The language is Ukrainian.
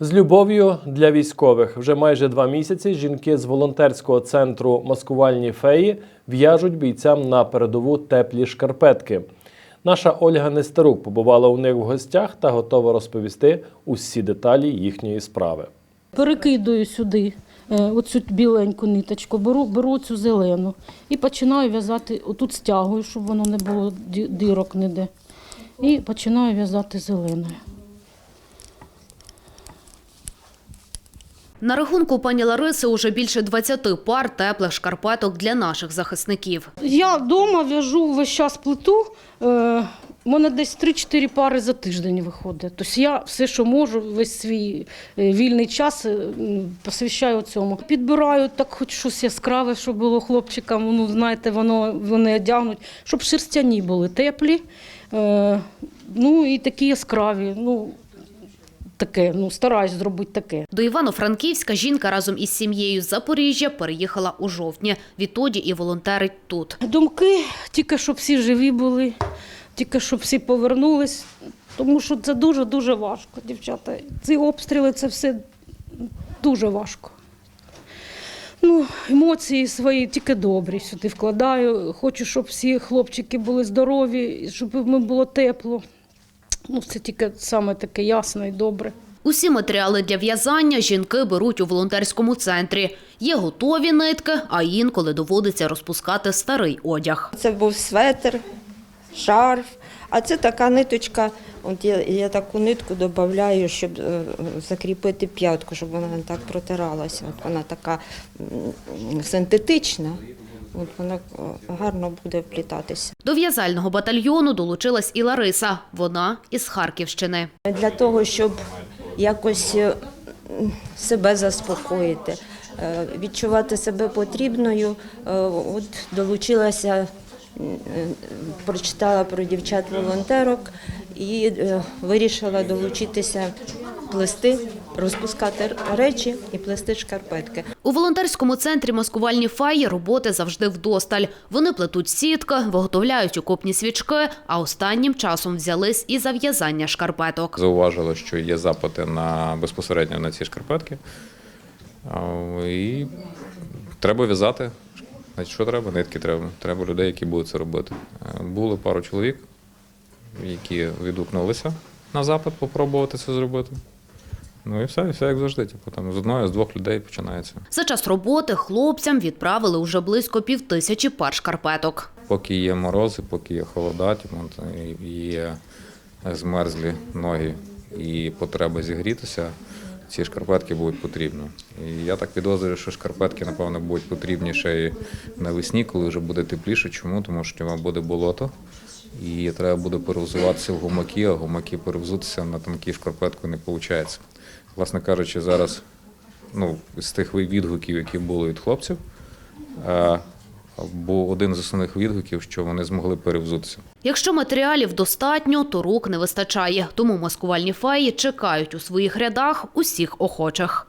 З любов'ю для військових вже майже два місяці жінки з волонтерського центру Маскувальні феї в'яжуть бійцям на передову теплі шкарпетки. Наша Ольга Нестерук побувала у них в гостях та готова розповісти усі деталі їхньої справи. Перекидую сюди е, оцю біленьку ниточку, беру, беру цю зелену і починаю в'язати, отут стягую, щоб воно не було дирок ніде. І починаю в'язати зеленою. На рахунку пані Лариси уже більше 20 пар теплих шкарпеток для наших захисників. Я вдома в'яжу весь час плиту. Е, у мене десь 3-4 пари за тиждень виходить. Тобто я все, що можу, весь свій е, вільний час е, посвящаю цьому. Підбираю так, хоч щось яскраве, щоб було хлопчикам. Ну, знаєте, воно вони одягнуть, щоб шерстяні були теплі. Е, ну і такі яскраві. Ну, таке, ну, стараюсь зробити таке. До Івано-Франківська жінка разом із сім'єю з Запоріжжя переїхала у жовтні. Відтоді і волонтерить тут. Думки тільки щоб всі живі були, тільки щоб всі повернулись, тому що це дуже-дуже важко, дівчата. Ці обстріли це все дуже важко. Ну, емоції свої тільки добрі сюди вкладаю. Хочу, щоб всі хлопчики були здорові, щоб їм було тепло. Ну, це тільки саме таке ясно і добре. Усі матеріали для в'язання жінки беруть у волонтерському центрі. Є готові нитки, а інколи доводиться розпускати старий одяг. Це був светр, шарф, а це така ниточка. От я, я таку нитку додаю, щоб е, закріпити п'ятку, щоб вона не так протиралася. От вона така синтетична, от вона е, гарно буде вплітатися. До в'язального батальйону долучилась і Лариса. Вона із Харківщини. Для того, щоб якось е, себе заспокоїти, е, відчувати себе потрібною, от долучилася, прочитала про дівчат-волонтерок і вирішила долучитися плести, розпускати речі і плести шкарпетки. У волонтерському центрі маскувальні фаї роботи завжди вдосталь. Вони плетуть сітки, виготовляють окопні свічки, а останнім часом взялись і за в'язання шкарпеток. Зауважили, що є запити на безпосередньо на ці шкарпетки. І треба в'язати. Значить, що треба? Нитки треба. Треба людей, які будуть це робити. Е, Було пару чоловік, які відгукнулися на запит попробувати це зробити. Ну і все, і все як завжди. Типу, там з одного, з двох людей починається. За час роботи хлопцям відправили уже близько півтисячі пар шкарпеток. Поки є морози, поки є холода, типу, є змерзлі ноги і потреба зігрітися, ці шкарпетки будуть потрібні. І я так підозрюю, що шкарпетки, напевно, будуть потрібні ще й навесні, коли вже буде тепліше. Чому? Тому що буде болото. І треба буде перевзуватися в гумаки, а гумаки перевзутися на тонкі шкарпетку не виходить. Власне кажучи, зараз ну, з тих відгуків, які були від хлопців, е, був один з основних відгуків, що вони змогли перевзутися. Якщо матеріалів достатньо, то рук не вистачає. Тому маскувальні фаї чекають у своїх рядах усіх охочих.